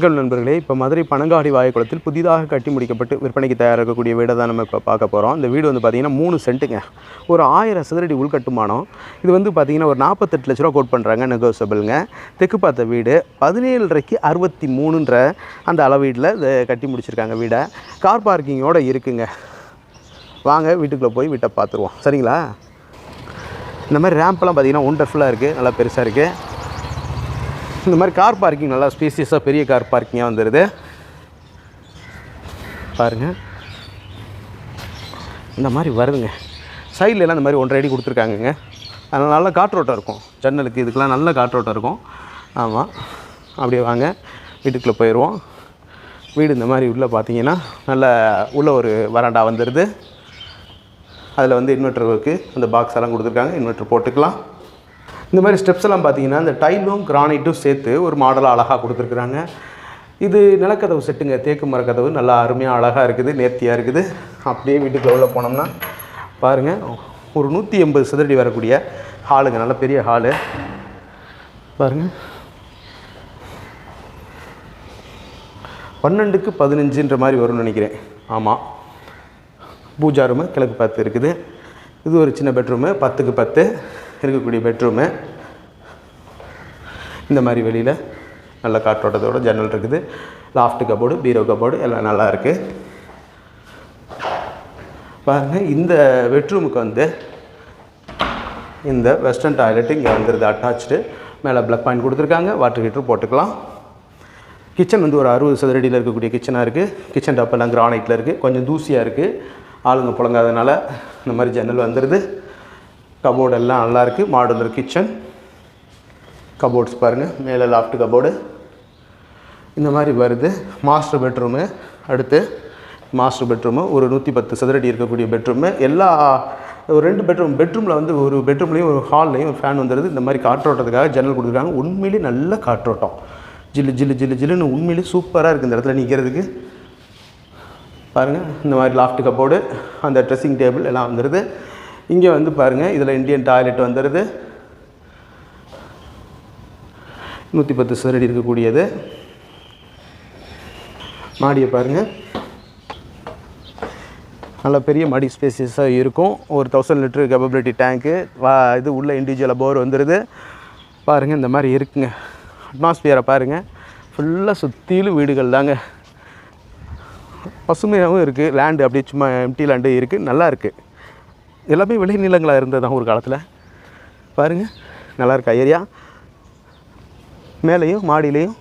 வணக்கம் நண்பர்களே இப்போ மதுரை பனங்காடி வாயக்குளத்தில் புதிதாக கட்டி முடிக்கப்பட்டு விற்பனைக்கு தயாராகக்கூடிய வீடை தான் நம்ம இப்போ பார்க்க போகிறோம் இந்த வீடு வந்து பார்த்திங்கன்னா மூணு சென்ட்டுங்க. ஒரு ஆயிரம் சதுரடி உள்கட்டுமானம். இது வந்து பார்த்திங்கன்னா ஒரு நாற்பத்தெட்டு லட்ச ரூபா கோட் பண்ணுறாங்க நெகோசபிளுங்க தெற்கு பார்த்த வீடு பதினேழரைக்கு அறுபத்தி மூணுன்ற அந்த அளவீட்டில் இதை கட்டி முடிச்சிருக்காங்க வீடை. கார் பார்க்கிங்கோடு இருக்குங்க. வாங்க வீட்டுக்குள்ளே போய் வீட்டை பார்த்துருவோம். சரிங்களா? இந்த மாதிரி ரேம்ப்லாம் பார்த்திங்கன்னா ஒண்டர்ஃபுல்லாக இருக்குது நல்லா பெருசாக இருக்குது இந்த மாதிரி கார் பார்க்கிங் நல்லா ஸ்பேசியஸாக பெரிய கார் பார்க்கிங்காக வந்துடுது பாருங்கள் இந்த மாதிரி வருதுங்க. சைட்லலாம் இந்த மாதிரி ஒன்றரை அடி கொடுத்துருக்காங்கங்க. அதனால் நல்ல காற்றோட்டம் இருக்கும். ஜன்னலுக்கு இதுக்கெல்லாம் நல்ல காற்றோட்டம் இருக்கும். ஆமாம் அப்படியே வாங்க. வீட்டுக்குள்ளே போயிடுவோம் வீடு இந்த மாதிரி உள்ளே பார்த்தீங்கன்னா நல்ல உள்ள ஒரு வராண்டா வந்துடுது அதில் வந்து இன்வெர்டர் இருக்குது அந்த பாக்ஸ் எல்லாம் கொடுத்துருக்காங்க. இன்வெர்டர் போட்டுக்கலாம். இந்த மாதிரி ஸ்டெப்ஸ் எல்லாம் பார்த்தீங்கன்னா இந்த டைலும் கிரானைட்டும் சேர்த்து ஒரு மாடலாக அழகாக கொடுத்துருக்குறாங்க. இது நிலக்கதவு செட்டுங்க. தேக்கு மரக்கதவு நல்லா அருமையாக அழகாக இருக்குது நேர்த்தியாக இருக்குது. அப்படியே வீட்டுக்குள்ள உள்ள போனோம்னா பாருங்கள் ஒரு நூற்றி எண்பது சதுரடி வரக்கூடிய ஹாலுங்க. நல்ல பெரிய ஹாலு. பாருங்கள் பன்னெண்டுக்கு பதினஞ்சுன்ற மாதிரி வரும்னு நினைக்கிறேன். ஆமாம் பூஜா ரூமு கிழக்கு பார்த்து இருக்குது. இது ஒரு சின்ன பெட்ரூமு பத்துக்கு பத்து. இருக்கக்கூடிய பெட்ரூமு இந்த மாதிரி வெளியில் நல்ல காற்றோட்டத்தோட ஜன்னல் இருக்குது. லாஃப்ட் கபோர்டு பீரோ கபோர்டு எல்லாம் நல்லா இருக்குது பாருங்கள் இந்த பெட்ரூமுக்கு வந்து இந்த வெஸ்டர்ன் டாய்லெட் இங்கே வந்துடுது அட்டாச்சு மேலே ப்ளக் பாயிண்ட் கொடுத்துருக்காங்க. வாட்டர் ஹீட்டர் போட்டுக்கலாம். கிச்சன் வந்து ஒரு அறுபது சதுரடியில் இருக்கக்கூடிய கிச்சனாக இருக்குது கிச்சன் டப்பெல்லாம் கிரானைட்டில் இருக்குது கொஞ்சம் தூசியாக இருக்குது ஆளுங்க புழங்காதனால இந்த மாதிரி ஜன்னல் வந்துடுது கபோர்டு எல்லாம் நல்லா இருக்குது மாடுலர் கிச்சன் கபோர்ட்ஸ் பாருங்கள் மேலே லாஃப்ட் கபோர்டு இந்த மாதிரி வருது. மாஸ்டர் பெட்ரூமு அடுத்து மாஸ்டர் பெட்ரூமு ஒரு நூற்றி பத்து சதுரடி இருக்கக்கூடிய பெட்ரூமு எல்லா ஒரு ரெண்டு பெட்ரூம் பெட்ரூமில் வந்து ஒரு பெட்ரூம்லேயும் ஒரு ஹால்லையும் ஒரு ஃபேன் வந்துடுது இந்த மாதிரி காற்றோட்டத்துக்காக ஜன்னல் கொடுத்துருக்காங்க உண்மையிலேயே நல்ல காற்றோட்டம். ஜில்லு ஜில்லு ஜில்லு ஜில்லுன்னு உண்மையிலேயே சூப்பராக இருக்குது இந்த இடத்துல நிற்கிறதுக்கு பாருங்கள் இந்த மாதிரி லாஃப்ட் கப்போர்டு அந்த ட்ரெஸ்ஸிங் டேபிள் எல்லாம் வந்துடுது இங்கே வந்து பாருங்கள் இதில் இந்தியன் டாய்லெட் வந்துடுது நூற்றி பத்து சதுரடி இருக்கக்கூடியது. மாடியை பாருங்கள் நல்ல பெரிய மடி ஸ்பேசியஸாக இருக்கும். ஒரு தௌசண்ட் லிட்டரு கேபபிலிட்டி டேங்க்கு வா இது உள்ள இண்டிவிஜுவலாக போர் வந்துடுது பாருங்கள் இந்த மாதிரி இருக்குங்க. அட்மாஸ்பியரை பாருங்கள் ஃபுல்லாக சுற்றிலும் வீடுகள் தாங்க. பசுமையாகவும் இருக்குது லேண்டு அப்படியே சும்மா எம்டி லேண்டு இருக்குது நல்லா இருக்குது எல்லாமே விளைநிலங்களாக இருந்தது தான் ஒரு காலத்தில்? பாருங்கள் நல்லாயிருக்கா ஏரியா? மேலேயும் மாடியிலையும்